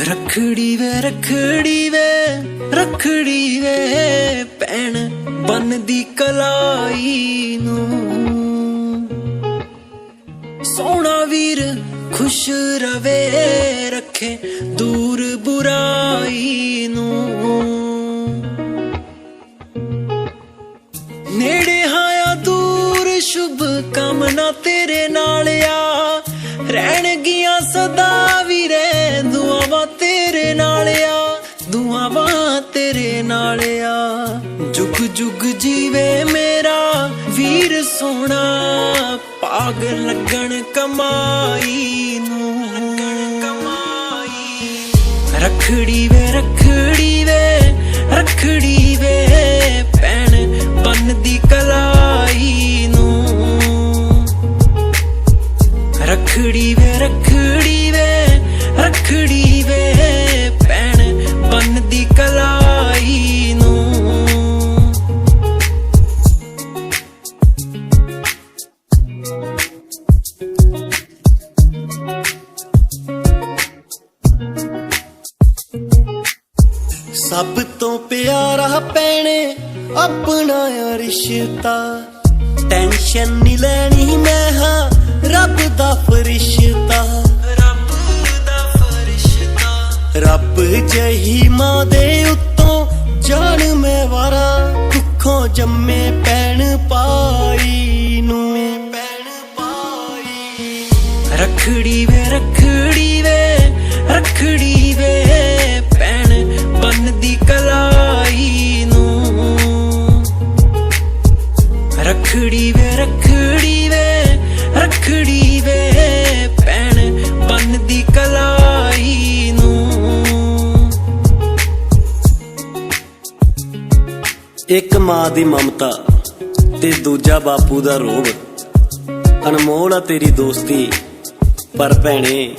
ਰਖੜੀ ਵੇ ਰਖੜੀ ਵੇ ਰਖੜੀ ਵੇ ਪੈਣ ਬੰਨਦੀ ਕਲਾਈ ਨੂੰ। ਸੋਹਣਾ ਵੀਰ ਖੁਸ਼ ਰਵੇ, ਰੱਖੇ ਦੂਰ ਬੁਰਾਈ ਨੂੰ। ਨੇੜੇ ਹਾਂ ਦੂਰ ਸ਼ੁਭ ਕਾਮਨਾ ਤੇਰੇ ਨਾਲ ਆ। ਰਹਿਣਗੀਆਂ ਸਦਾ ਵੀਰੇ ਤੇਰੇ ਨਾਲ ਆ, ਦੁਆਵਾਂ ਤੇਰੇ ਨਾਲ ਆ। ਜੁਗ ਜੁਗ ਜੀਵੇ ਮੇਰਾ ਵੀਰ ਸੋਹਣਾ ਪਾਗ ਲੱਗਣ ਕਮਾਈ ਨੂੰ। ਲੱਗਣ ਕਮਾਈ ਰਖੜੀ ਵੇ ਰਖੜੀ ਵੇ ਰਖੜੀ ਵੇ ਪੈਣ ਬੰਨਦੀ ਕਲਾਈ ਨੂੰ। ਰਖੜੀ ਵੇ, ਰਖੜੀ ਰਖੜੀ ਵੇ ਪੈਣ ਬੰਨਦੀ ਕਲਾਈ ਨੂੰ। ਸਭ ਤੋਂ ਪਿਆਰਾ ਪੈਣੇ ਆਪਣਾ ਆ ਰਿਸ਼ਤਾ। ਟੈਨਸ਼ਨ ਨਹੀਂ ਲੈਣੀ ਮੈਂ, ਹਾਂ, ਰੱਬ ਦਾ ਫਰਿਸ਼ਤਾ। ਜਹੀ ਮਾਂ ਦੇ ਉੱਤੋਂ ਜਾਣ ਮੈਂ ਵਾਰਾ ਦੁੱਖੋਂ ਜੰਮੇ ਪੈਣ ਪਾਈ ਨੂੰ? ਪੈਣ ਪਾਈ ਰਖੜੀ ਵੇ ਰਖੜੀ ਵੇ ਰਖੜੀ ਵੇ ਪੈਣ ਬੰਨਦੀ ਕਲਾਈ ਨੂੰ। ਰਖੜੀ ਵੇ ਰਖੜੀ ਵੇ ਰਖੜੀ ਵੇ ਇੱਕ ਮਾਂ ਦੀ ਮਮਤਾ ਤੇ ਦੂਜਾ ਬਾਪੂ ਦਾ ਰੋਬ ਅਨਮੋਲ ਆ ਤੇਰੀ ਦੋਸਤੀ, ਪਰ ਭੈਣੇ